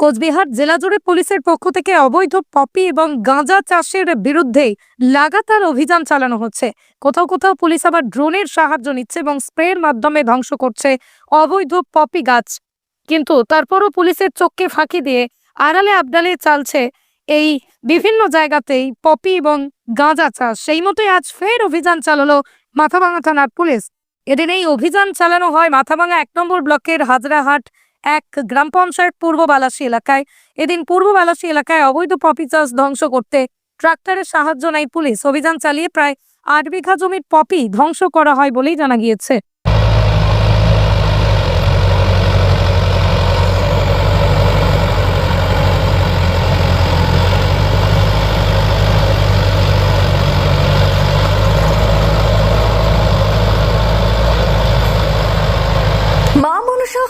কোচবিহার জেলা জুড়ে পুলিশের পক্ষ থেকে অবৈধ পপি এবং গাঁজা চাষের বিরুদ্ধে লাগাতার অভিযান চালানো হচ্ছে। কোথাও কোথাও পুলিশ আবার ড্রোনের সাহায্য নিচ্ছে এবং স্প্রের মাধ্যমে ধ্বংস করছে অবৈধ পপি গাছ। কিন্তু তারপরও পুলিশের চোখকে ফাঁকি দিয়ে আড়ালে আবডালে চালছে এই বিভিন্ন জায়গাতেই পপি এবং গাঁজা চাষ। সেই মতোই আজ ফের অভিযান চালালো মাথাভাঙা থানার পুলিশ। এদিন এই অভিযান চালানো হয় মাথাভাঙা এক নম্বর ব্লকের হাজরাহাট এক গ্রাম পঞ্চায়েত পূর্ব বালাসী এলাকায়। এদিন পূর্ব বালাসী এলাকায় অবৈধ পপি চাষ ধ্বংস করতে ট্রাক্টরের সাহায্য নেয় পুলিশ। অভিযান চালিয়ে প্রায় আট বিঘা জমির পপি ধ্বংস করা হয় বলেই জানা গিয়েছে মা মনসা